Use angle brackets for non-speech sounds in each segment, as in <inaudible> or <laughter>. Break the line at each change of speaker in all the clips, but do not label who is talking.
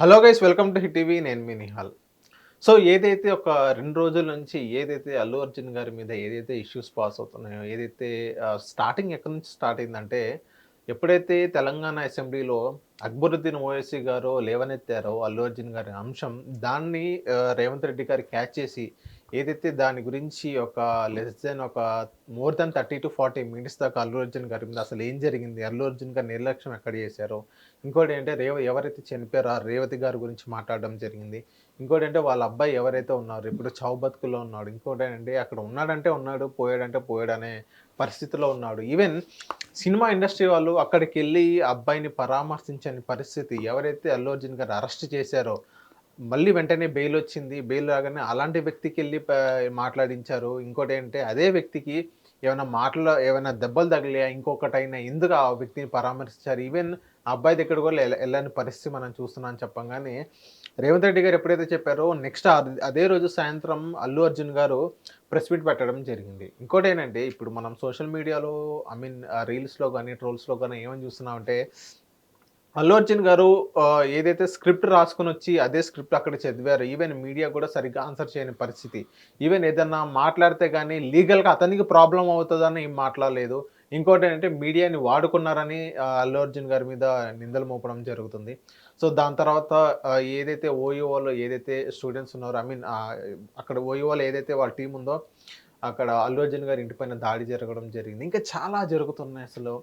Hello guys welcome to hit TV. నేను మీ Nihal. So ఏదైతే ఒక రెండు రోజుల నుంచి ఏదైతే అల్లు అర్జున్ గారి మీద ఏదైతే ఇష్యూస్ పాస్ అవుతున్నాయో ఏదైతే స్టార్టింగ్ ఎక్కడి నుంచి స్టార్ట్ అయిందంటే ఎప్పుడైతే తెలంగాణ అసెంబ్లీలో అక్బరుద్దీన్ ఓవైసీ గారు లేవనెత్తారో అల్లు అర్జున్ గారి అంశం దాన్ని రేవంత్ రెడ్డి గారు క్యాచ్ చేసి ఏదైతే దాని గురించి ఒక లెస్ దెన్ ఒక more than thirty to forty minutes దాకా అల్లు అర్జున్ గారి మీద అసలు ఏం జరిగింది? అల్లు అర్జున్ గారి నిర్లక్ష్యం ఎక్కడ చేశారో? ఇంకోటి ఏంటంటే రేవ ఎవరైతే చనిపోయారో ఆ రేవతి గారి గురించి మాట్లాడడం జరిగింది. ఇంకోటి అంటే వాళ్ళ అబ్బాయి ఎవరైతే ఉన్నారు ఇప్పుడు చావు బతుకులో ఉన్నాడు. ఇంకోటి ఏంటంటే అక్కడ ఉన్నాడంటే ఉన్నాడు పోయాడంటే పోయాడు అనే పరిస్థితిలో ఉన్నాడు. ఈవెన్ సినిమా ఇండస్ట్రీ వాళ్ళు అక్కడికి వెళ్ళి ఆ అబ్బాయిని పరామర్శించని పరిస్థితి ఎవరైతే అల్లు అర్జున్ గారు అరెస్ట్ చేశారో మళ్ళీ వెంటనే బెయిల్ వచ్చింది. బెయిల్ రాగానే అలాంటి వ్యక్తికి వెళ్ళి మాట్లాడించారు. ఇంకోటి ఏంటంటే అదే వ్యక్తికి ఏమైనా మాటలు ఏమైనా దెబ్బలు తగిలాయా? ఇంకొకటైనా ఎందుకు ఆ వ్యక్తిని పరామర్శించారు? ఈవెన్ ఆ అబ్బాయి దగ్గర కూడా వెళ్ళని పరిస్థితి మనం చూస్తున్నాం చెప్పంగానే రేవంత్ రెడ్డి గారు ఎప్పుడైతే చెప్పారో నెక్స్ట్ అదే రోజు సాయంత్రం అల్లు అర్జున్ గారు ప్రెస్ మీట్ పెట్టడం జరిగింది. ఇంకోటి ఏంటంటే ఇప్పుడు మనం సోషల్ మీడియాలో ఐ మీన్ రీల్స్లో కానీ ట్రోల్స్లో కానీ ఏమని చూస్తున్నామంటే అల్లు అర్జున్ గారు ఏదైతే స్క్రిప్ట్ రాసుకొని వచ్చి అదే స్క్రిప్ట్ అక్కడ చదివారు ఈవెన్ మీడియా కూడా సరిగ్గా ఆన్సర్ చేయని పరిస్థితి. ఈవెన్ ఏదన్నా మాట్లాడితే కానీ లీగల్గా అతనికి ప్రాబ్లం అవుతుందని ఏం మాట్లాడలేదు. ఇంకోటి ఏంటంటే మీడియాని వాడుకున్నారని అల్లు అర్జున్ గారి మీద నిందలు మోపడం జరుగుతుంది. సో దాని తర్వాత ఏదైతే ఓయూఓలో ఏదైతే స్టూడెంట్స్ ఉన్నారో ఐ మీన్ అక్కడ ఓయూఓలో ఏదైతే వాళ్ళ టీం ఉందో అక్కడ అల్లు అర్జున్ గారి ఇంటిపైన దాడి జరగడం జరిగింది. ఇంకా చాలా జరుగుతున్నాయి అసలు.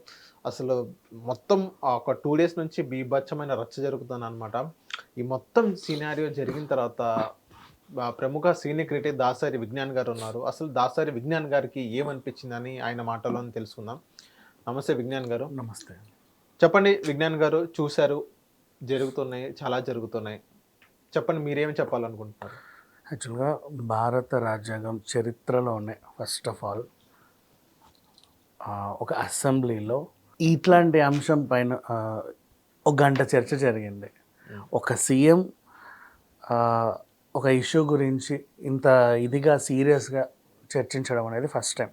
అసలు మొత్తం ఆ ఒక టూ డేస్ నుంచి బీభత్సమైన రచ్చ జరుగుతుంది అనమాట ఈ మొత్తం సినారియో జరిగిన తర్వాత ప్రముఖ సీనియర్ క్రికెట్ దాసారి విజ్ఞాన్ గారు ఉన్నారు. అసలు దాసారి విజ్ఞాన్ గారికి ఏమనిపించిందని ఆయన మాటలో తెలుసుకుందాం. నమస్తే విజ్ఞాన్ గారు.
నమస్తే.
చెప్పండి విజ్ఞాన్ గారు చూశారు జరుగుతున్నాయి చాలా జరుగుతున్నాయి. చెప్పండి మీరేం చెప్పాలనుకుంటున్నారు?
యాక్చువల్గా భారత రాజ్యాంగం చరిత్రలోనే ఫస్ట్ ఆఫ్ ఆల్ ఒక అసెంబ్లీలో ఇట్లాంటి అంశం పైన ఒక గంట చర్చ జరిగింది. ఒక సీఎం ఒక ఇష్యూ గురించి ఇంత ఇదిగా సీరియస్గా చర్చించడం అనేది ఫస్ట్ టైం.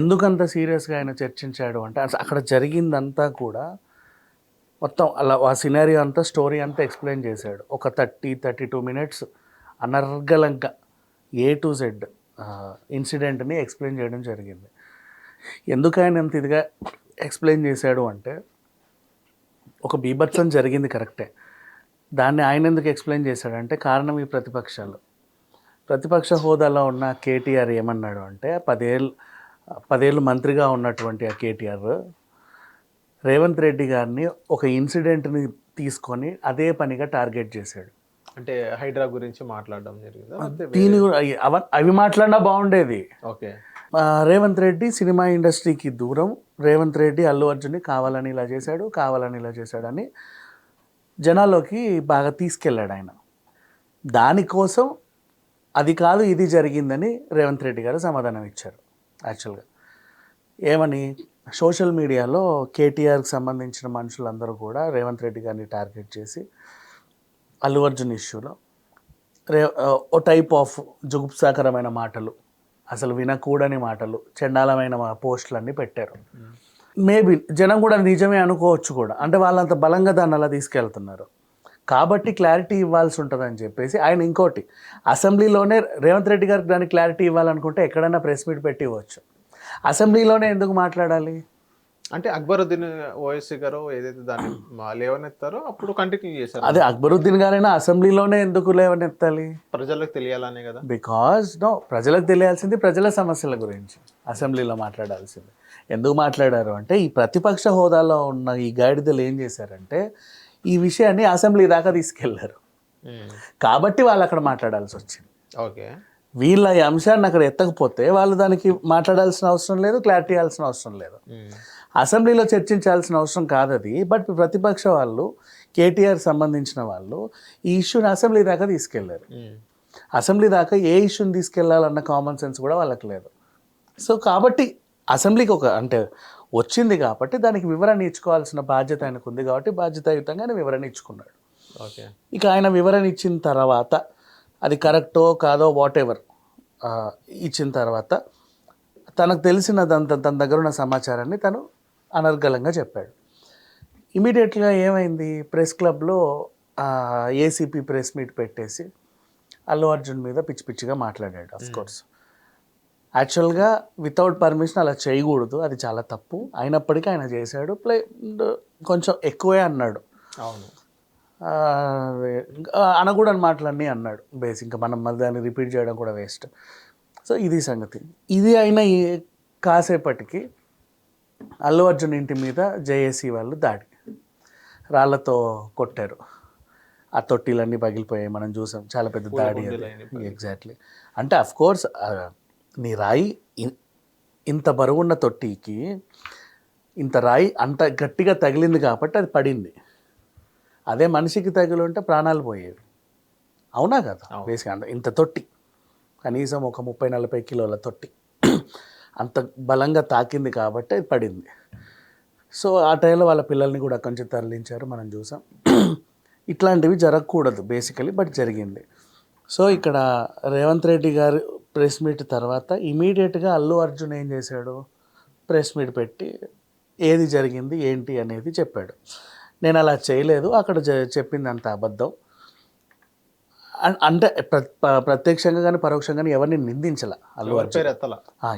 ఎందుకంత సీరియస్గా ఆయన చర్చించాడు అంటే అక్కడ జరిగిందంతా కూడా మొత్తం అలా ఆ సినారియో అంతా స్టోరీ అంతా ఎక్స్ప్లెయిన్ చేశాడు. ఒక థర్టీ థర్టీ టూ మినిట్స్ అనర్గలంగా ఏ టు జెడ్ ఇన్సిడెంట్ని ఎక్స్ప్లెయిన్ చేయడం జరిగింది. ఎందుకు ఆయన ఎంత ఇదిగా ఎక్స్ప్లెయిన్ చేశాడు అంటే ఒక బీభత్సం జరిగింది కరెక్టే. దాన్ని ఆయన ఎందుకు ఎక్స్ప్లెయిన్ చేశాడంటే కారణం ఈ ప్రతిపక్షాలు. ప్రతిపక్ష హోదాలో ఉన్న కేటీఆర్ ఏమన్నాడు అంటే పదేళ్ళు పదేళ్ళు మంత్రిగా ఉన్నటువంటి ఆ కేటీఆర్ రేవంత్ రెడ్డి గారిని ఒక ఇన్సిడెంట్ని తీసుకొని అదే పనిగా టార్గెట్ చేశాడు.
అంటే హైడ్రా గురించి మాట్లాడడం జరిగింది?
దీని అవి- మాట్లాడినా బాగుండేది.
ఓకే.
రేవంత్ రెడ్డి సినిమా ఇండస్ట్రీకి దూరం. రేవంత్ రెడ్డి అల్లు అర్జున్ని కావాలని ఇలా చేశాడు కావాలని ఇలా చేశాడని జనాల్లోకి బాగా తీసుకెళ్ళాడు ఆయన. దానికోసం అది కాదు ఇది జరిగిందని రేవంత్ రెడ్డి గారు సమాధానం ఇచ్చారు యాక్చువల్గా. ఏమని? సోషల్ మీడియాలో కేటీఆర్కి సంబంధించిన మనుషులందరూ కూడా రేవంత్ రెడ్డి గారిని టార్గెట్ చేసి అల్లు అర్జున్ ఇష్యూలో రే ఓ టైప్ ఆఫ్ జుగుప్సాకరమైన మాటలు అసలు వినకూడని మాటలు చండాలమైన పోస్టులన్నీ పెట్టారు. మేబీ జనం కూడా నిజమే అనుకోవచ్చు కూడా. అంటే వాళ్ళంత బలంగా దాన్ని అలా తీసుకెళ్తున్నారు. కాబట్టి క్లారిటీ ఇవ్వాల్సి ఉంటుందని చెప్పేసి ఆయన ఇంకోటి అసెంబ్లీలోనే రేవంత్ రెడ్డి గారికి దానికి క్లారిటీ ఇవ్వాలనుకుంటే ఎక్కడైనా ప్రెస్ మీట్ పెట్టి ఇవ్వచ్చు. అసెంబ్లీలోనే ఎందుకు మాట్లాడాలి?
అంటే అక్బరుద్దీన్ ఓఎస్సీ గారు ఏదైతే దాన్ని లేవనెత్తారో అప్పుడు కంటిన్యూ చేశారు.
అదే అక్బరుద్దీన్ గారైనా అసెంబ్లీలోనే ఎందుకు లేవనెత్తాలి?
ప్రజలకు తెలియాలనే కదా.
బికాజ్ నో ప్రజలకు తెలియాల్సింది ప్రజల సమస్యల గురించి. అసెంబ్లీలో మాట్లాడాల్సింది. ఎందుకు మాట్లాడారు అంటే ఈ ప్రతిపక్ష హోదాలో ఉన్న ఈ గాడిదలు ఏం చేశారంటే ఈ విషయాన్ని అసెంబ్లీ దాకా తీసుకెళ్ళారు. కాబట్టి వాళ్ళు అక్కడ మాట్లాడాల్సి వచ్చింది.
ఓకే.
వీళ్ళ ఈ అంశాన్ని అక్కడ ఎత్తకపోతే వాళ్ళు దానికి మాట్లాడాల్సిన అవసరం లేదు క్లారిటీ ఇవ్వాల్సిన అవసరం లేదు. అసెంబ్లీలో చర్చించాల్సిన అవసరం కాదు అది బట్ ప్రతిపక్ష వాళ్ళు కేటీఆర్ సంబంధించిన వాళ్ళు ఈ ఇష్యూని అసెంబ్లీ దాకా తీసుకెళ్ళారు. అసెంబ్లీ దాకా ఏ ఇష్యూని తీసుకెళ్ళాలన్న కామన్ సెన్స్ కూడా వాళ్ళకి లేదు. సో కాబట్టి అసెంబ్లీకి ఒక అంటే వచ్చింది కాబట్టి దానికి వివరణ ఇచ్చుకోవాల్సిన బాధ్యత ఆయనకు ఉంది కాబట్టి బాధ్యతాయుతంగా ఆయన వివరణ ఇచ్చుకున్నాడు.
ఓకే.
ఇక ఆయన వివరణ ఇచ్చిన తర్వాత అది కరెక్టో కాదో వాట్ ఎవర్ ఇచ్చిన తర్వాత తనకు తెలిసిన తన తన దగ్గర ఉన్న సమాచారాన్ని తను అనర్గళంగా చెప్పాడు. ఇమీడియట్గా ఏమైంది? ప్రెస్ క్లబ్లో ఏసీపీ ప్రెస్ మీట్ పెట్టేసి అల్లు అర్జున్ మీద పిచ్చి పిచ్చిగా మాట్లాడాడు అఫ్ కోర్స్ యాక్చువల్గా వితౌట్ పర్మిషన్ అలా చేయకూడదు అది చాలా తప్పు. అయినప్పటికీ ఆయన చేశాడు ప్లే కొంచెం ఎక్కువే అన్నాడు.
అవును.
అనకూడని మాటలన్నీ అన్నాడు బేసిక్ ఇంకా మనం మళ్ళీ దాన్ని రిపీట్ చేయడం కూడా వేస్ట్. సో ఇది సంగతి. ఇది అయిన కాసేపటికి అల్లు అర్జున్ ఇంటి మీద జేఏసీ వాళ్ళు దాడి. రాళ్ళతో కొట్టారు. ఆ తొట్టిలన్నీ పగిలిపోయాయి. మనం చూసాం. చాలా పెద్ద దాడి ఎగ్జాక్ట్లీ అంటే అఫ్ కోర్స్ నీ రాయి ఇంత బరువున్న తొట్టికి ఇంత రాయి అంత గట్టిగా తగిలింది కాబట్టి అది పడింది. అదే మనిషికి తగిలి ఉంటే ప్రాణాలు పోయేవి. అవునా కదా? బేసిక్ అంత ఇంత తొట్టి. కనీసం ఒక ముప్పై నలభై కిలోల తొట్టి. అంత బలంగా తాకింది కాబట్టి అది పడింది. సో ఆ టైంలో వాళ్ళ పిల్లల్ని కూడా కొంచెం తరలించారు మనం చూసాం. ఇట్లాంటివి జరగకూడదు బేసికలీ బట్ జరిగింది. సో ఇక్కడ రేవంత్ రెడ్డి గారు ప్రెస్ మీట్ తర్వాత ఇమీడియట్గా అల్లు అర్జున్ ఏం చేశాడు? ప్రెస్ మీట్ పెట్టి ఏది జరిగింది ఏంటి అనేది చెప్పాడు. నేను అలా చేయలేదు అక్కడ చెప్పింది అంత అబద్ధం. అంటే ప్ర- ప్ర- ప్రత్యక్షంగా కానీ పరోక్షంగా కానీ ఎవరిని నిందించలే అల్లు అర్జున్.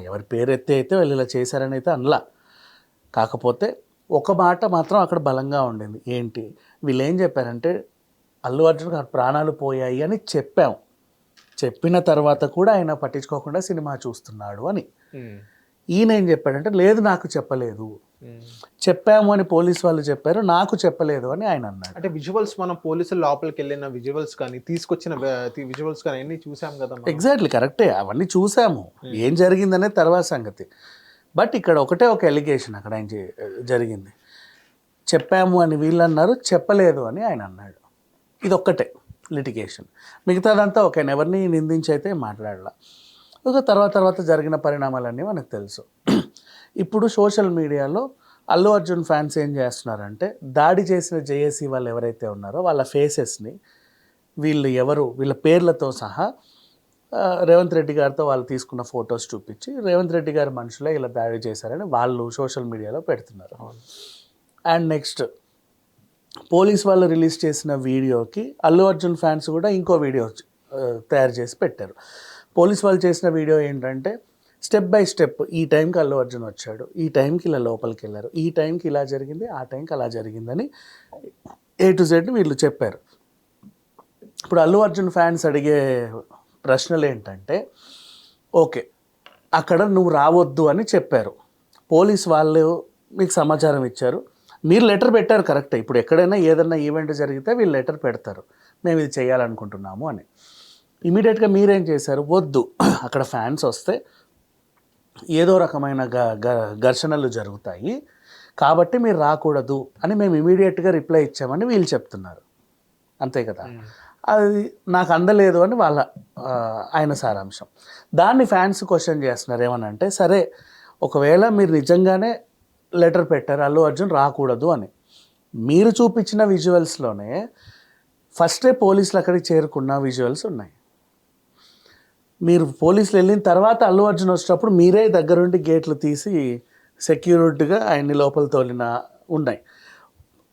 ఎవరి పేరు ఎత్తి అయితే వాళ్ళు ఇలా చేశారని అయితే అనలా. కాకపోతే ఒక మాట మాత్రం అక్కడ బలంగా ఉండింది. ఏంటి? వీళ్ళు ఏం చెప్పారంటే అల్లు అర్జున్ గారు ప్రాణాలు పోయాయి అని చెప్పాం. చెప్పిన తర్వాత కూడా ఆయన పట్టించుకోకుండా సినిమా చూస్తున్నాడు అని. ఈయన ఏం చెప్పాడంటే లేదు నాకు చెప్పలేదు. చెప్పాము అని పోలీస్ వాళ్ళు చెప్పారు నాకు చెప్పలేదు అని ఆయన అన్నాడు.
అంటే విజువల్స్ మనం పోలీసులు లోపలికి వెళ్ళిన విజువల్స్ కానీ తీసుకొచ్చిన విజువల్స్ కానీ అన్ని చూసాం కదా.
ఎగ్జాక్ట్లీ కరెక్టే అవన్నీ చూసాము. ఏం జరిగిందనే తర్వాత సంగతి. బట్ ఇక్కడ ఒకటే ఒక ఎలిగేషన్ అక్కడ ఆయన జరిగింది. చెప్పాము అని వీళ్ళు అన్నారు చెప్పలేదు అని ఆయన అన్నాడు. ఇది ఒక్కటే లిటిగేషన్ మిగతాదంతా ఒక ఎవరిని నిందించి అయితే మాట్లాడాల. ఒక తర్వాత తర్వాత జరిగిన పరిణామాలన్నీ మనకు తెలుసు. ఇప్పుడు సోషల్ మీడియాలో అల్లు అర్జున్ ఫ్యాన్స్ ఏం చేస్తున్నారంటే దాడి చేసిన జేఏసీ వాళ్ళు ఎవరైతే ఉన్నారో వాళ్ళ ఫేసెస్ని వీళ్ళు ఎవరు వీళ్ళ పేర్లతో సహా రేవంత్ రెడ్డి గారితో వాళ్ళు తీసుకున్న ఫొటోస్ చూపించి రేవంత్ రెడ్డి గారి మనుషులే ఇలా దాడి చేశారని వాళ్ళు సోషల్ మీడియాలో పెడుతున్నారు. అండ్ నెక్స్ట్ పోలీస్ వాళ్ళు రిలీజ్ చేసిన వీడియోకి అల్లు అర్జున్ ఫ్యాన్స్ కూడా ఇంకో వీడియో తయారు చేసి పెట్టారు పోలీస్ వాళ్ళు చేసిన వీడియో ఏంటంటే స్టెప్ బై స్టెప్ ఈ టైంకి అల్లు అర్జున్ వచ్చాడు ఈ టైంకి ఇలా లోపలికి వెళ్ళారు ఈ టైంకి ఇలా జరిగింది ఆ టైంకి అలా జరిగిందని ఏ టు జెడ్ వీళ్ళు చెప్పారు. ఇప్పుడు అల్లు అర్జున్ ఫ్యాన్స్ అడిగే ప్రశ్నలు ఏంటంటే ఓకే అక్కడ నువ్వు రావద్దు అని చెప్పారు. పోలీస్ వాళ్ళు మీకు సమాచారం ఇచ్చారు. మీరు లెటర్ పెట్టారు కరెక్టే ఇప్పుడు ఎక్కడైనా ఏదైనా ఈవెంట్ జరిగితే వీళ్ళు లెటర్ పెడతారు. మేము ఇది చేయాలనుకుంటున్నాము అని. ఇమీడియట్గా మీరేం చేశారు? వద్దు అక్కడ ఫ్యాన్స్ వస్తే ఏదో రకమైన ఘర్షణలు జరుగుతాయి. కాబట్టి మీరు రాకూడదు అని మేము ఇమీడియట్గా రిప్లై ఇచ్చామని వీళ్ళు చెప్తున్నారు. అంతే కదా? అది నాకు అందలేదు అని వాళ్ళ ఆయన సారాంశం. దాన్ని ఫ్యాన్స్ క్వశ్చన్ చేస్తున్నారు ఏమనంటే సరే ఒకవేళ మీరు నిజంగానే లెటర్ పెట్టారు అల్లు అర్జున్ రాకూడదు అని. మీరు చూపించిన విజువల్స్లోనే ఫస్టే పోలీసులు అక్కడికి చేరుకున్న విజువల్స్ ఉన్నాయి. మీరు పోలీసులు వెళ్ళిన తర్వాత అల్లు అర్జున్ వచ్చేటప్పుడు మీరే దగ్గరుండి గేట్లు తీసి సెక్యూరిటీగా ఆయన్ని లోపల తోలిన ఉన్నాయి.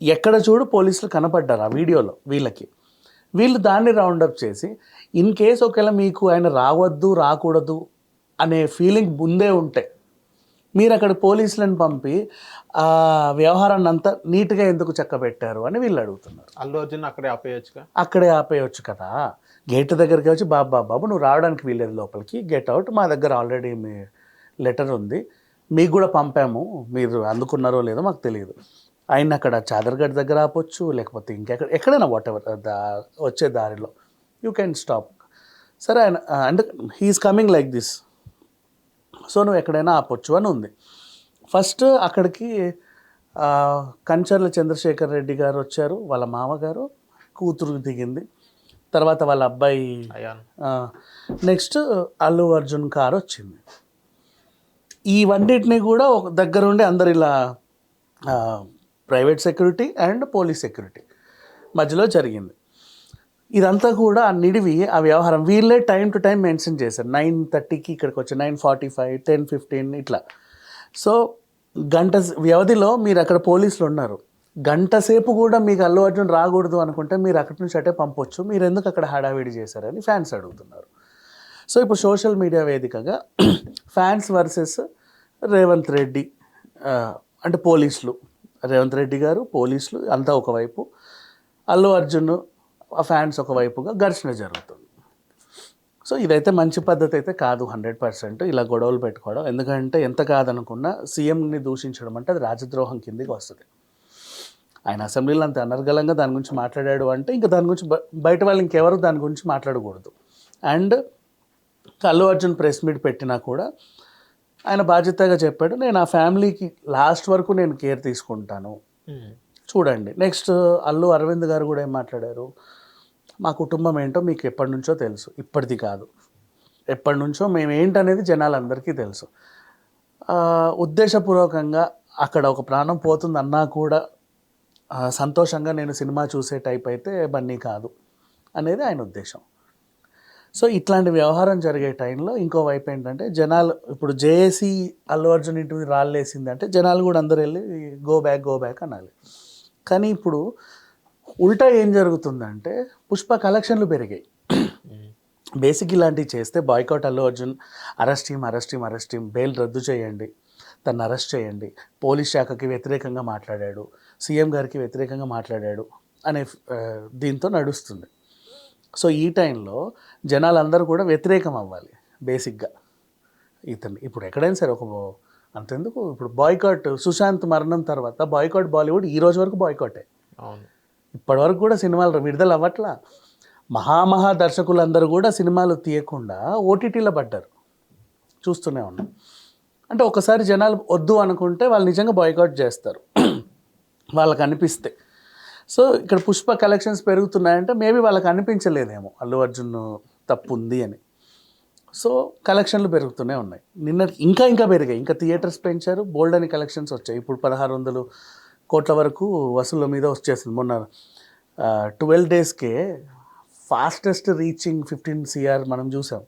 ఎక్కడ చూడు పోలీసులు కనపడ్డారు ఆ వీడియోలో వీళ్ళకి. వీళ్ళు దాన్ని రౌండప్ చేసి ఇన్ కేస్ ఒకవేళ మీకు ఆయన రావద్దు రాకూడదు అనే ఫీలింగ్ ముందే ఉంటే మీరు అక్కడ పోలీసులను పంపి ఆ వ్యవహారాన్ని అంతా నీట్గా ఎందుకు చక్కబెట్టారు అని వీళ్ళు అడుగుతున్నారు.
అల్లు అర్జున్ అక్కడే ఆపేయచ్చుగా?
అక్కడే ఆపేయచ్చు కదా. గేట్ దగ్గరికి వచ్చి బాబు బాబు నువ్వు రావడానికి వీలేదు లోపలికి. Get out. మా దగ్గర ఆల్రెడీ మీ లెటర్ ఉంది. మీకు కూడా పంపాము. మీరు అందుకున్నారో లేదో మాకు తెలియదు. ఆయన అక్కడ చాదర్గఢ్ దగ్గర ఆపొచ్చు లేకపోతే ఇంకెక్కడ ఎక్కడైనా వాట్ ఎవర్ దా వచ్చే దారిలో. యూ కెన్ స్టాప్ సరే ఆయన అంటే he's coming like this so నువ్వు ఎక్కడైనా ఆపొచ్చు అని ఉంది. ఫస్ట్ అక్కడికి కంచర్ల చంద్రశేఖర్ రెడ్డి గారు వచ్చారు వాళ్ళ మామగారు కూతురు దిగింది. తర్వాత వాళ్ళ అబ్బాయి నెక్స్ట్ అల్లు అర్జున్ కార్ వచ్చింది. ఇవన్నిటిని కూడా ఒక దగ్గరుండి అందరు ఇలా private security and police security మధ్యలో జరిగింది. ఇదంతా కూడా ఆ నిడివి ఆ వ్యవహారం వీళ్ళే టైం టు టైం మెన్షన్ చేశారు. నైన్ థర్టీకి ఇక్కడికి వచ్చి nine forty five ten fifteen ఇట్లా. సో గంట వ్యవధిలో మీరు అక్కడ పోలీసులు ఉన్నారు. గంట సేపు కూడా మీకు అల్లు అర్జున్ రాకూడదు అనుకుంటే మీరు అక్కడి నుంచి అటే పంపొచ్చు. మీరు ఎందుకు అక్కడ హడావిడి చేశారని ఫ్యాన్స్ అడుగుతున్నారు. సో ఇప్పుడు సోషల్ మీడియా వేదికగా <clears throat> ఫ్యాన్స్ వర్సెస్ రేవంత్ రెడ్డి అంటే పోలీసులు. రేవంత్ రెడ్డి గారు పోలీసులు అంతా ఒకవైపు. అల్లు అర్జున్ ఫ్యాన్స్ ఒకవైపుగా ఘర్షణ జరుగుతుంది. సో ఇదైతే మంచి పద్ధతి అయితే కాదు హండ్రెడ్ పర్సెంట్. ఇలా గొడవలు పెట్టుకోవడం. ఎందుకంటే ఎంత కాదనుకున్నా సీఎంని దూషించడం అంటే అది రాజద్రోహం కిందికి వస్తుంది. ఆయన అసెంబ్లీలో అంత అనర్గళంగా దాని గురించి మాట్లాడాడు అంటే ఇంకా దాని గురించి బయట వాళ్ళు ఇంకెవరు దాని గురించి మాట్లాడకూడదు. And Allu Arjun press meet పెట్టినా కూడా ఆయన బాధ్యతగా చెప్పాడు నేను ఆ ఫ్యామిలీకి లాస్ట్ వరకు నేను కేర్ తీసుకుంటాను. చూడండి. నెక్స్ట్ అల్లు అరవింద్ గారు కూడా ఏం మాట్లాడారు? మా కుటుంబం ఏంటో మీకు ఎప్పటి నుంచో తెలుసు. ఇప్పటిది కాదు. ఎప్పటి నుంచో మేము ఏంటనేది జనాలందరికీ తెలుసు. ఉద్దేశపూర్వకంగా అక్కడ ఒక ప్రాణం పోతుంది అన్నా కూడా సంతోషంగా నేను సినిమా చూసే టైప్ అయితే బన్నీ కాదు అనేది ఆయన ఉద్దేశం. సో ఇట్లాంటి వ్యవహారం జరిగే టైంలో ఇంకో వైపు ఏంటంటే జనాలు ఇప్పుడు జేఏసీ అల్లు అర్జున్ ఇంటి రాళ్ళేసింది అంటే జనాలు కూడా అందరు వెళ్ళి గో బ్యాక్ గో బ్యాక్ అనాలి. కానీ ఇప్పుడు ఉల్టా ఏం జరుగుతుందంటే పుష్ప కలెక్షన్లు పెరిగాయి. బేసిక్ ఇలాంటివి చేస్తే boycott Allu Arjun arrest team arrest team arrest team bail రద్దు చేయండి తను అరెస్ట్ చేయండి పోలీస్ శాఖకి వ్యతిరేకంగా మాట్లాడాడు సీఎం గారికి వ్యతిరేకంగా మాట్లాడాడు అనే దీంతో నడుస్తుంది. సో ఈ టైంలో జనాలందరూ కూడా వ్యతిరేకం అవ్వాలి బేసిక్గా. ఇతను ఇప్పుడు ఎక్కడైనా సరే ఒక అంతెందుకు? ఇప్పుడు బాయ్కాట్ సుశాంత్ మరణం తర్వాత బాయ్కాట్ బాలీవుడ్ ఈ రోజు వరకు బాయ్కాటే.
అవును.
ఇప్పటివరకు కూడా సినిమాలు విడుదల అవ్వట్లా మహామహా దర్శకులందరూ కూడా సినిమాలు తీయకుండా ఓటీటీలో పడ్డారు. చూస్తూనే ఉన్నాం. అంటే ఒకసారి జనాలు వద్దు అనుకుంటే వాళ్ళు నిజంగా బాయ్కౌట్ చేస్తారు. వాళ్ళకి అనిపిస్తే. సో ఇక్కడ పుష్ప కలెక్షన్స్ పెరుగుతున్నాయంటే మేబీ వాళ్ళకి అనిపించలేదేమో. అల్లు అర్జున్ తప్పు ఉంది అని. సో కలెక్షన్లు పెరుగుతూనే ఉన్నాయి. నిన్న ఇంకా ఇంకా పెరిగాయి. ఇంకా థియేటర్స్ పెంచారు. బోల్డ్ అని కలెక్షన్స్ వచ్చాయి. ఇప్పుడు పదహారు వందలు కోట్ల వరకు వసూళ్ళ మీద వచ్చేసింది. మొన్న twelve డేస్కే fastest reaching fifteen C R మనం చూసాం.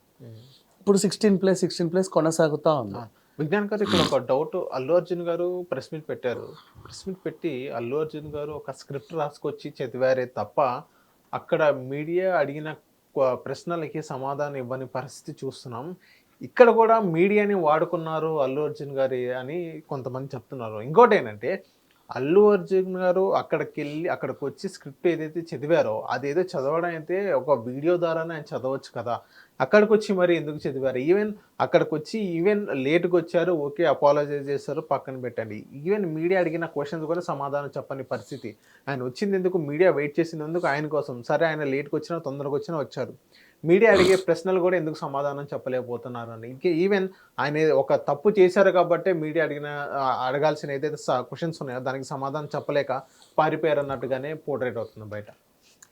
ఇప్పుడు సిక్స్టీన్ ప్లస్ సిక్స్టీన్ ప్లస్ కొనసాగుతూ ఉంది.
విజ్ఞాన్ గారు ఇక్కడ ఒక డౌట్ అల్లు అర్జున్ గారు ప్రెస్ మీట్ పెట్టారు. ప్రెస్ మీట్ పెట్టి అల్లు అర్జున్ గారు ఒక స్క్రిప్ట్ రాసుకొచ్చి చదివారే తప్ప అక్కడ మీడియా అడిగిన ప్రశ్నలకి సమాధానం ఇవ్వని పరిస్థితి చూస్తున్నాం. ఇక్కడ కూడా మీడియాని వాడుకున్నారు అల్లు అర్జున్ గారి అని కొంతమంది చెప్తున్నారు. ఇంకోటి ఏంటంటే అల్లు అర్జున్ గారు అక్కడికి వెళ్ళి అక్కడికి వచ్చి స్క్రిప్ట్ ఏదైతే చదివారో అదేదో చదవడం అయితే ఒక వీడియో ద్వారానే ఆయన చదవచ్చు కదా. అక్కడికి వచ్చి మరి ఎందుకు చదివారు? ఈవెన్ అక్కడికి వచ్చి ఈవెన్ లేట్గా వచ్చారు ఓకే అపాలజైజ్ చేస్తారు పక్కన పెట్టండి. ఈవెన్ మీడియా అడిగిన క్వశ్చన్స్ కూడా సమాధానం చెప్పని పరిస్థితి. ఆయన వచ్చింది ఎందుకు? మీడియా వెయిట్ చేసినందుకు ఆయన కోసం. సరే ఆయన లేట్కి వచ్చినా తొందరగా వచ్చినా వచ్చారు. మీడియా అడిగే ప్రశ్నలు కూడా ఎందుకు సమాధానం చెప్పలేకపోతున్నారు అని ఇంకే ఈవెన్ ఆయన ఒక తప్పు చేశారు కాబట్టి మీడియా అడిగిన అడగాల్సిన ఏదైతే క్వశ్చన్స్ ఉన్నాయో దానికి సమాధానం చెప్పలేక పారిపోయారు అన్నట్టుగానే పోర్ట్రేట్ అవుతుంది బయట.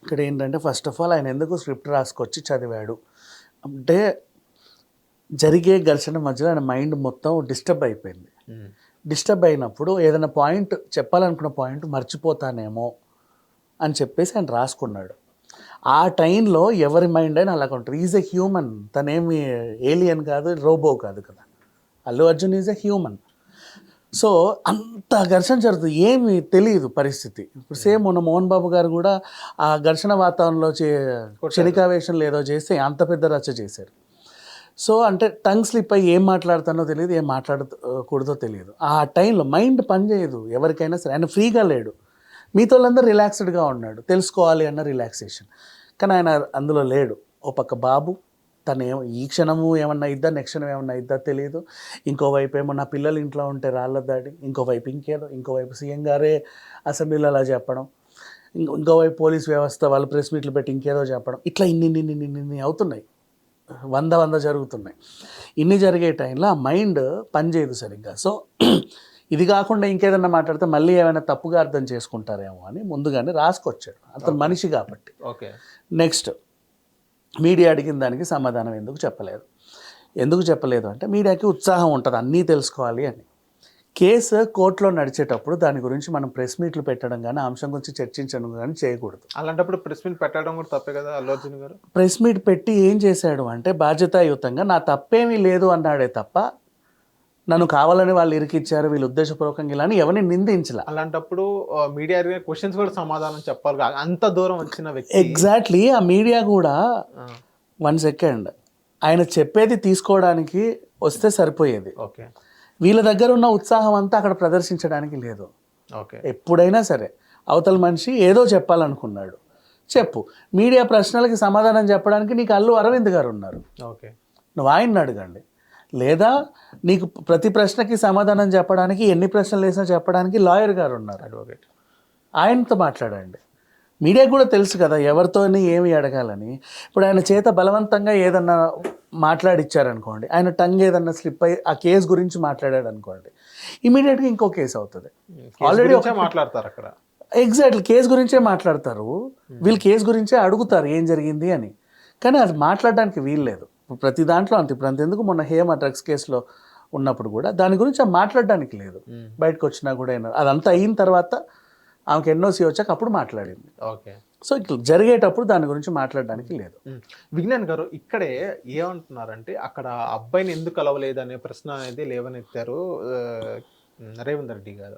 ఇక్కడ ఏంటంటే ఫస్ట్ ఆఫ్ ఆల్ ఆయన ఎందుకు స్క్రిప్ట్ రాసుకొచ్చి చదివాడు? అంటే జరిగే ఘర్షణ మధ్యలో ఆయన మైండ్ మొత్తం డిస్టర్బ్ అయిపోయింది. డిస్టర్బ్ అయినప్పుడు ఏదైనా పాయింట్ చెప్పాలనుకున్న పాయింట్ మర్చిపోతానేమో అని చెప్పేసి ఆయన రాసుకున్నాడు. ఆ టైంలో ఎవరి మైండ్ అయినా అలా ఉంటుంది. ఈజ్ ఎ హ్యూమన్ తనేమి ఏలియన్ కాదు రోబో కాదు కదా. Allu Arjun is a human so అంత ఘర్షణ జరుగుతుంది. ఏమి తెలియదు పరిస్థితి. ఇప్పుడు సేమ్ మొన్న మోహన్ బాబు గారు కూడా ఆ ఘర్షణ వాతావరణంలో చే క్షణికావేశంలో ఏదో చేస్తే అంత పెద్ద రచ్చ చేశారు. సో అంటే టంగ్ స్లిప్ అయ్యి ఏం మాట్లాడుతానో తెలియదు ఏం మాట్లాడకూడదో తెలియదు. ఆ టైంలో మైండ్ పనిచేయదు ఎవరికైనా సరే. ఆయన ఫ్రీగా లేడు. మీతో వాళ్ళందరూ రిలాక్స్డ్గా ఉన్నాడు. తెలుసుకోవాలి అన్న రిలాక్సేషన్ కానీ ఆయన అందులో లేడు. ఓ పక్క బాబు తను ఏమో ఈ క్షణము ఏమన్నా ఇద్దా నెక్స్ట్ క్షణం ఏమన్నా ఇద్దా తెలియదు ఇంకోవైపు ఏమో నా పిల్లలు ఇంట్లో ఉంటే రాళ్ళ దాడి ఇంకోవైపు ఇంకేదో ఇంకోవైపు సీఎం గారే అసెంబ్లీలో అలా చెప్పడం ఇంకో ఇంకోవైపు పోలీస్ వ్యవస్థ వాళ్ళు ప్రెస్ మీట్లు పెట్టి ఇంకేదో చెప్పడం ఇట్లా ఇన్ని ఇన్ని ఇన్ని ఇన్ని ఇన్ని అవుతున్నాయి. వంద వంద జరుగుతున్నాయి. ఇన్ని జరిగే టైంలో ఆ మైండ్ పనిచేయదు సరిగ్గా. సో ఇది కాకుండా ఇంకేదన్నా మాట్లాడితే మళ్ళీ ఏమైనా తప్పుగా అర్థం చేసుకుంటారేమో అని ముందుగానే రాసుకొచ్చాడు. అతను మనిషి కాబట్టి.
ఓకే.
నెక్స్ట్ మీడియా అడిగిన దానికి సమాధానం ఎందుకు చెప్పలేదు? ఎందుకు చెప్పలేదు అంటే మీడియాకి ఉత్సాహం ఉంటుంది అన్నీ తెలుసుకోవాలి అని. కేసు కోర్టులో నడిచేటప్పుడు దాని గురించి మనం ప్రెస్ మీట్లు పెట్టడం కానీ అంశం గురించి చర్చించడం కానీ చేయకూడదు.
అలాంటప్పుడు ప్రెస్ మీట్ పెట్టడం కూడా తప్పే కదా అల్లు గారు?
ప్రెస్ మీట్ పెట్టి ఏం చేశాడు అంటే బాధ్యతాయుతంగా నా తప్పేమీ లేదు అన్నాడే తప్ప నన్ను కావాలని వాళ్ళు ఇరికిచ్చారు వీళ్ళు ఉద్దేశపూర్వకంగా ఇలా అని ఎవరిని నిందించలా.
అలాంటప్పుడు మీడియా క్వశ్చన్స్ కూడా సమాధానం చెప్పాలి అంత దూరం వచ్చిన వ్యక్తి.
ఎగ్జాక్ట్లీ ఆ మీడియా కూడా వన్ సెకండ్. ఆయన చెప్పేది తీసుకోవడానికి వస్తే సరిపోయేది.
ఓకే.
వీళ్ళ దగ్గర ఉన్న ఉత్సాహం అంతా అక్కడ ప్రదర్శించడానికి లేదు.
ఓకే.
ఎప్పుడైనా సరే. అవతల మనిషి ఏదో చెప్పాలనుకున్నాడు. చెప్పు. మీడియా ప్రశ్నలకి సమాధానం చెప్పడానికి నీకు అల్లు అరవింద్ గారు ఉన్నారు.
ఓకే.
నువ్వు ఆయన్ని అడగండి. లేదా నీకు ప్రతి ప్రశ్నకి సమాధానం చెప్పడానికి ఎన్ని ప్రశ్నలు వేసినా చెప్పడానికి లాయర్ గారు ఉన్నారు
అడ్వకేట్.
ఆయనతో మాట్లాడండి. మీడియాకు కూడా తెలుసు కదా ఎవరితోని ఏమి అడగాలని. ఇప్పుడు ఆయన చేత బలవంతంగా ఏదన్నా మాట్లాడిచ్చారనుకోండి ఆయన టంగ్ ఏదన్నా స్లిప్ అయ్యి ఆ కేసు గురించి మాట్లాడాడు అనుకోండి ఇమీడియట్గా ఇంకో కేసు అవుతుంది.
ఆల్రెడీ మాట్లాడతారు అక్కడ.
ఎగ్జాక్ట్లీ కేసు గురించే మాట్లాడతారు. వీళ్ళు కేసు గురించే అడుగుతారు ఏం జరిగింది అని. కానీ అది మాట్లాడడానికి వీల్లేదు. ప్రతి దాంట్లో అంతే. ఇప్పుడు అంతెందుకు మొన్న హేమ డ్రగ్స్ కేసులో ఉన్నప్పుడు కూడా దాని గురించి ఆ మాట్లాడడానికి లేదు. బయటకు వచ్చినా కూడా అదంతా అయిన తర్వాత ఆమెకి ఎన్ఓసి వచ్చాక అప్పుడు మాట్లాడింది.
ఓకే.
సో ఇట్లా జరిగేటప్పుడు దాని గురించి మాట్లాడడానికి లేదు.
విజ్ఞాన్ గారు ఇక్కడే ఏమంటున్నారంటే అక్కడ అబ్బాయిని ఎందుకు కలవలేదు అనే ప్రశ్న అనేది లేవనెత్తారు రేవంత్ రెడ్డి గారు.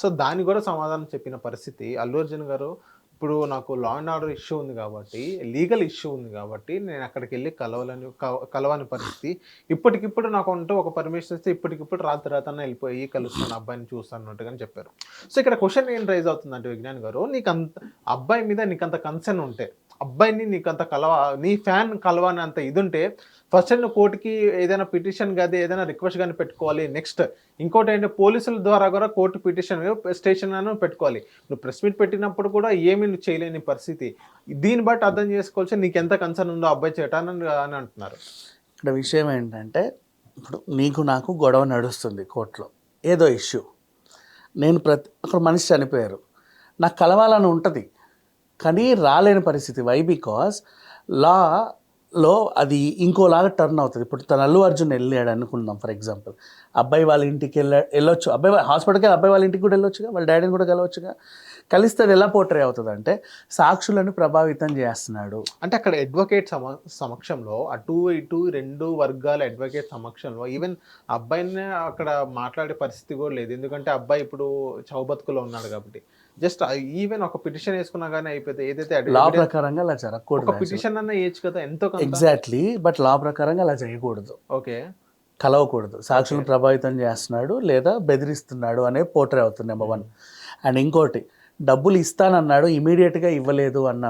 సో దాని కూడా సమాధానం చెప్పిన పరిస్థితి అల్లు అర్జున్ గారు ఇప్పుడు నాకు లా అండ్ ఆర్డర్ ఇష్యూ ఉంది కాబట్టి లీగల్ ఇష్యూ ఉంది కాబట్టి నేను అక్కడికి వెళ్ళి కలవాలని కలవని పరిస్థితి. ఇప్పటికిప్పుడు నాకు అంటూ ఒక పర్మిషన్ ఇస్తే ఇప్పటికిప్పుడు రాత్రి రాత్రి వెళ్ళిపోయి కలుస్తాను అబ్బాయిని చూస్తాను చెప్పారు. సో ఇక్కడ క్వశ్చన్ ఏం రైజ్ అవుతుందంటే విజ్ఞాన్ గారు నీకు అంత అబ్బాయి మీద నీకు అంత కన్సర్న్ ఉంటే అబ్బాయిని నీకు అంత కలవ నీ ఫ్యాన్ కలవని అంత ఇది ఉంటే ఫస్ట్ నువ్వు కోర్టుకి ఏదైనా పిటిషన్ కానీ ఏదైనా రిక్వెస్ట్ కానీ పెట్టుకోవాలి. నెక్స్ట్ ఇంకోటి ఏంటంటే పోలీసుల ద్వారా కూడా కోర్టు పిటిషన్ స్టేషన్ అని పెట్టుకోవాలి. నువ్వు ప్రెస్ మీట్ పెట్టినప్పుడు కూడా ఏమీ నువ్వు చేయలేని పరిస్థితి. దీన్ని బట్టి అర్థం చేసుకోవచ్చు నీకు ఎంత కన్సర్న్ ఉందో అబ్బాయి చేయటానని అని అంటున్నారు.
ఇక్కడ విషయం ఏంటంటే ఇప్పుడు నీకు నాకు గొడవ నడుస్తుంది కోర్టులో. ఏదో ఇష్యూ నేను ప్రతి అక్కడ మనిషి చనిపోయారు. నాకు కలవాలని ఉంటుంది. కానీ రాలేని పరిస్థితి. వై బికాస్ లా లో అది ఇంకోలాగా టర్న్ అవుతుంది. ఇప్పుడు తన అల్లు అర్జున్ వెళ్ళాడు అనుకుందాం ఫర్ ఎగ్జాంపుల్ అబ్బాయి వాళ్ళ ఇంటికి వెళ్ళ వెళ్ళొచ్చు. అబ్బాయి హాస్పిటల్కి అబ్బాయి వాళ్ళ ఇంటికి కూడా వెళ్ళొచ్చుగా? వాళ్ళ డాడీని కూడా కలవచ్చుగా? కలిస్తే అది ఎలా పోట్రే అవుతుంది అంటే సాక్షులను ప్రభావితం చేస్తున్నాడు.
అంటే అక్కడ అడ్వకేట్ సమ సమక్షంలో అటు ఇటు రెండు వర్గాల అడ్వకేట్ సమక్షంలో ఈవెన్ అబ్బాయిని అక్కడ మాట్లాడే పరిస్థితి కూడా లేదు. ఎందుకంటే అబ్బాయి ఇప్పుడు చౌబతుకులో ఉన్నాడు కాబట్టి. జస్ట్ ఈవెన్ ఒక పిటిషన్ వేసుకున్నా కానీ అయిపోతే ఏదైతే
లా ప్రకారంగా అలా జరగకూడదు
పిటిషన్ అన్న వేయచ్చు కదా ఎంతో
ఎగ్జాక్ట్లీ బట్ లా ప్రకారంగా అలా చేయకూడదు.
ఓకే.
కలవకూడదు. సాక్షులను ప్రభావితం చేస్తున్నాడు లేదా బెదిరిస్తున్నాడు అనే పోర్ట్రే అవుతుంది నెంబర్ వన్ అండ్ ఇంకోటి డబ్బులు ఇస్తానన్నాడు ఇమీడియట్గా ఇవ్వలేదు అన్న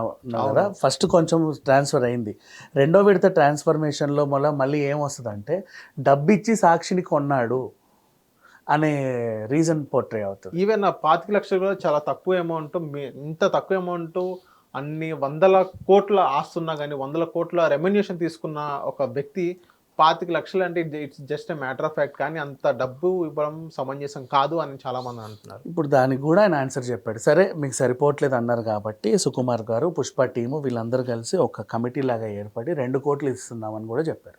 కదా. ఫస్ట్ కొంచెం ట్రాన్స్ఫర్ అయింది. రెండో విడత ట్రాన్స్ఫర్మేషన్లో మళ్ళీ మళ్ళీ ఏం వస్తుందంటే డబ్బు ఇచ్చి సాక్షిని కొన్నాడు అనే రీజన్ పోర్ట్రే అవుతుంది.
ఈవెన్ ఆ పాతిక లక్షలు కూడా చాలా తక్కువ అమౌంట్ ఇంత తక్కువ అమౌంట్ అన్ని వందల కోట్ల ఆస్తున్నా కానీ వందల కోట్ల రెమ్యునేషన్ తీసుకున్న ఒక వ్యక్తి పాతిక లక్షలు అంటే it's just matter of fact. కానీ అంత డబ్బు ఇవ్వడం సమంజసం కాదు అని చాలా మంది అంటున్నారు.
ఇప్పుడు దానికి కూడా ఆయన ఆన్సర్ చెప్పాడు. సరే మీకు సరిపోవట్లేదు అన్నారు కాబట్టి సుకుమార్ గారు పుష్ప టీము వీళ్ళందరూ కలిసి ఒక కమిటీ లాగా ఏర్పడి రెండు కోట్లు ఇస్తున్నామని కూడా చెప్పారు.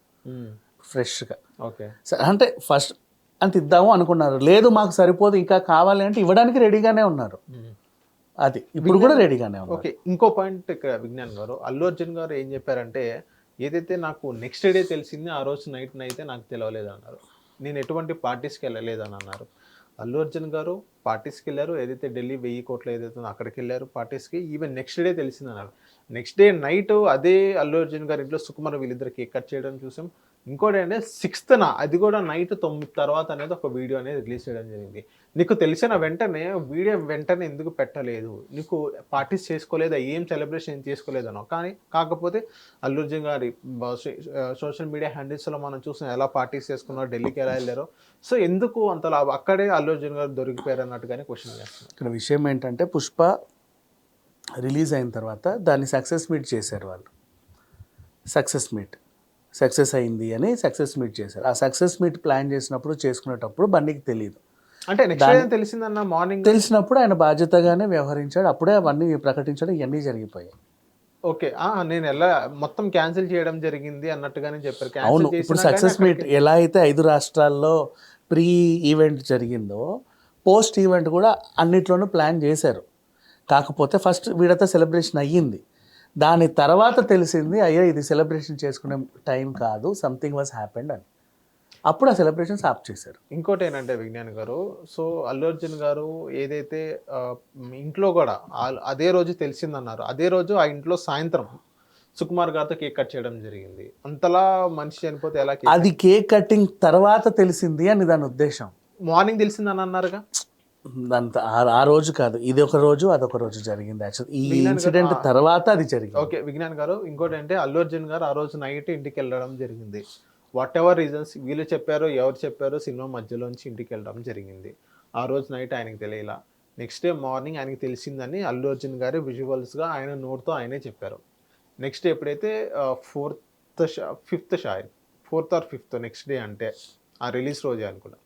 ఫ్రెష్గా.
ఓకే.
సరే అంటే ఫస్ట్ అంత ఇద్దాము అనుకున్నారు. లేదు మాకు సరిపోదు ఇంకా కావాలి అంటే ఇవ్వడానికి రెడీగానే ఉన్నారు. అది. ఇప్పుడు కూడా రెడీగానే ఉన్నారు.
ఓకే ఇంకో పాయింట్ ఇక్కడ విజ్ఞాన్ గారు. అల్లు అర్జున్ గారు ఏం చెప్పారంటే ఏదైతే నాకు నెక్స్ట్ డే తెలిసింది ఆ రోజు నైట్ అయితే నాకు తెలియలేదు అన్నారు నేను ఎటువంటి పార్టీస్కి వెళ్ళలేదు అని అన్నారు అల్లు అర్జున్ గారు పార్టీస్కి వెళ్ళారు. ఏదైతే ఢిల్లీ వెయ్యి కోట్లు ఏదైతే అక్కడికి వెళ్ళారు పార్టీస్కి ఈవెన్ నెక్స్ట్ డే తెలిసిందన్నారు. నెక్స్ట్ డే నైట్ అదే అల్లు అర్జున్ గారి ఇంట్లో సుకుమార్ వీళ్ళిద్దరు కేక్ కట్ చేయడం చూసాం. ఇంకోటి అంటే సిక్స్త్న అది కూడా నైట్ తొమ్మిది తర్వాత అనేది ఒక వీడియో అనేది రిలీజ్ చేయడం జరిగింది. నీకు తెలిసిన వెంటనే వీడియో వెంటనే ఎందుకు పెట్టలేదు? నీకు పార్టీస్ చేసుకోలేదా? ఏం సెలబ్రేషన్ చేసుకోలేదనో కానీ కాకపోతే అల్లుర్జున్ గారి సోషల్ మీడియా హ్యాండిల్స్లో మనం చూసిన ఎలా పార్టీస్ చేసుకున్నారో ఢిల్లీకి ఎలా వెళ్ళారో. సో ఎందుకు అంతలా అక్కడే అల్లుర్జున్ గారు దొరికిపోయారు అన్నట్టుగానే క్వశ్చన్ చేస్తున్నారు.
ఇక్కడ విషయం ఏంటంటే పుష్ప రిలీజ్ అయిన తర్వాత దాన్ని సక్సెస్ మీట్ చేశారు వాళ్ళు. సక్సెస్ మీట్ సక్సెస్ అయింది అని సక్సెస్ మీట్ చేశారు. ఆ సక్సెస్ మీట్ ప్లాన్ చేసినప్పుడు చేసుకునేటప్పుడు బండికి తెలియదు
అంటే నెక్స్ట్ తెలిసిందన్న మార్నింగ్
తెలిసినప్పుడు ఆయన బాధ్యతగానే వ్యవహరించాడు. అప్పుడే అవన్నీ ప్రకటించడం ఇవన్నీ జరిగిపోయాయి.
ఓకే ఆ నేను ఎలా మొత్తం క్యాన్సిల్ చేయడం జరిగింది అన్నట్టుగానే చెప్పారు.
అవును. ఇప్పుడు సక్సెస్ మీట్ ఎలా అయితే ఐదు రాష్ట్రాల్లో ప్రీ ఈవెంట్ జరిగిందో పోస్ట్ ఈవెంట్ కూడా అన్నిట్లోనూ ప్లాన్ చేశారు. కాకపోతే ఫస్ట్ వీడతో సెలబ్రేషన్ అయ్యింది. దాని తర్వాత తెలిసింది అయ్యో ఇది సెలబ్రేషన్ చేసుకునే టైం కాదు సంథింగ్ వాజ్ హ్యాపెండ్ అని. అప్పుడు ఆ సెలబ్రేషన్స్ ఆప్ చేశారు.
ఇంకోటి ఏంటంటే విజ్ఞాన్ గారు సో అల్లు అర్జున్ గారు ఏదైతే ఇంట్లో కూడా అదే రోజు తెలిసిందన్నారు. అదే రోజు ఆ ఇంట్లో సాయంత్రం సుకుమార్ గారితో కేక్ కట్ చేయడం జరిగింది. అంతలా మనిషి చనిపోతే ఎలా
అది కేక్ కటింగ్ తర్వాత తెలిసింది అని దాని ఉద్దేశం.
మార్నింగ్ తెలిసిందని అన్నారుగా?
అంత ఆ- రోజు కాదు. ఇది ఒక రోజు అదొక రోజు జరిగింది యాక్చువల్ ఈ ఇన్సిడెంట్. తర్వాత అది జరిగింది.
ఓకే విజ్ఞాన్ గారు ఇంకోటి అంటే అల్లు అర్జున్ గారు ఆ రోజు నైట్ ఇంటికి వెళ్ళడం జరిగింది. వాట్ ఎవర్ రీజన్స్ వీళ్ళు చెప్పారో ఎవరు చెప్పారో సినిమా మధ్యలోంచి ఇంటికి వెళ్ళడం జరిగింది. ఆ రోజు నైట్ ఆయనకి తెలియలా. నెక్స్ట్ డే మార్నింగ్ ఆయనకి తెలిసిందని అల్లు అర్జున్ గారు విజువల్స్గా ఆయన నోట్తో ఆయనే చెప్పారు. నెక్స్ట్ ఎప్పుడైతే fourth Shah fifth షాయ్ fourth or fifth next day అంటే ఆ రిలీజ్ రోజే అనుకున్నా.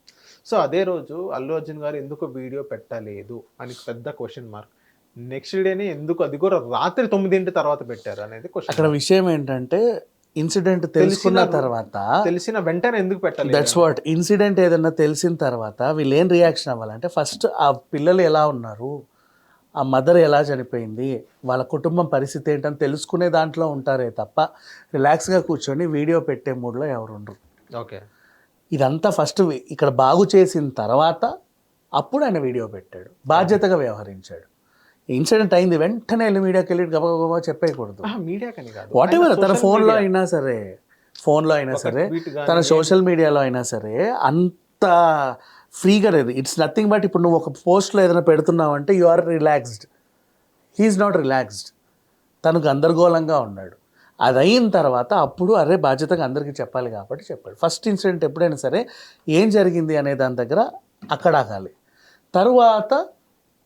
సో అదే రోజు అల్లు అర్జున్ గారు ఎందుకు వీడియో పెట్టలేదు అని పెద్ద క్వశ్చన్ మార్క్ నెక్స్ట్ డేనే ఎందుకు అది కూడా రాత్రి తొమ్మిదింటి తర్వాత పెట్టారు అనేది
అక్కడ
క్వశ్చన్
విషయం ఏంటంటే ఇన్సిడెంట్ తెలుసుకున్న తర్వాత
తెలిసిన వెంటనే ఎందుకు పెట్టాలి
దట్స్ వాట్ ఇన్సిడెంట్ ఏదన్నా తెలిసిన తర్వాత వీళ్ళు ఏం రియాక్షన్ అవ్వాలంటే ఫస్ట్ ఆ పిల్లలు ఎలా ఉన్నారు? ఆ మదర్ ఎలా చనిపోయింది? వాళ్ళ కుటుంబం పరిస్థితి ఏంటని తెలుసుకునే దాంట్లో ఉంటారే తప్ప రిలాక్స్గా కూర్చొని వీడియో పెట్టే మూడ్లో ఎవరు ఉండరు
ఓకే
ఇదంతా ఫస్ట్ ఇక్కడ బాగు చేసిన తర్వాత అప్పుడు ఆయన వీడియో పెట్టాడు. బాధ్యతగా వ్యవహరించాడు. ఇన్సిడెంట్ అయింది వెంటనే వెళ్ళి మీడియాకి వెళ్ళి గబగబా చెప్పేయకూడదు.
కాదు.
వాట్ ఎవర్ తన ఫోన్లో అయినా సరే ఫోన్లో అయినా సరే తన సోషల్ మీడియాలో అయినా సరే అంత ఫ్రీగా లేదు. ఇట్స్ నథింగ్ బట్ ఇప్పుడు నువ్వు ఒక పోస్ట్లో ఏదైనా పెడుతున్నావు అంటే you are relaxed he's not relaxed తను గందరగోళంగా ఉన్నాడు. అది అయిన తర్వాత అప్పుడు అరే బాధ్యతగా అందరికీ చెప్పాలి కాబట్టి చెప్పాడు. ఫస్ట్ ఇన్సిడెంట్ ఎప్పుడైనా సరే ఏం జరిగింది అనే దాని దగ్గర అక్కడ ఆగాలి తరువాత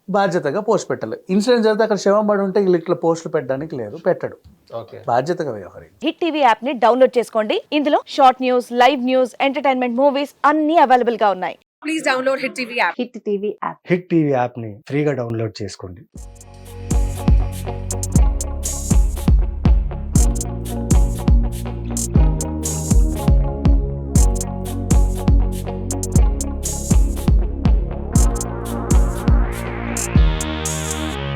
బాధ్యతగా పోస్ట్ పెట్టాలి. ఇన్సిడెంట్ జరిగితే అక్కడ శవం పడి ఉంటే వీళ్ళు ఇట్లా పోస్టులు పెట్టడానికి లేదు పెట్టడు.
ఓకే.
బాధ్యతగా వ్యవహరించాలి
హిట్ టీవీ యాప్ని డౌన్లోడ్ చేసుకోండి. ఇందులో short news live news entertainment movies అన్ని అవైలబుల్గా ఉన్నాయి.
please download Hit TV app.
Hit TV app.
Hit TV యాప్ని ఫ్రీగా డౌన్లోడ్ చేసుకోండి.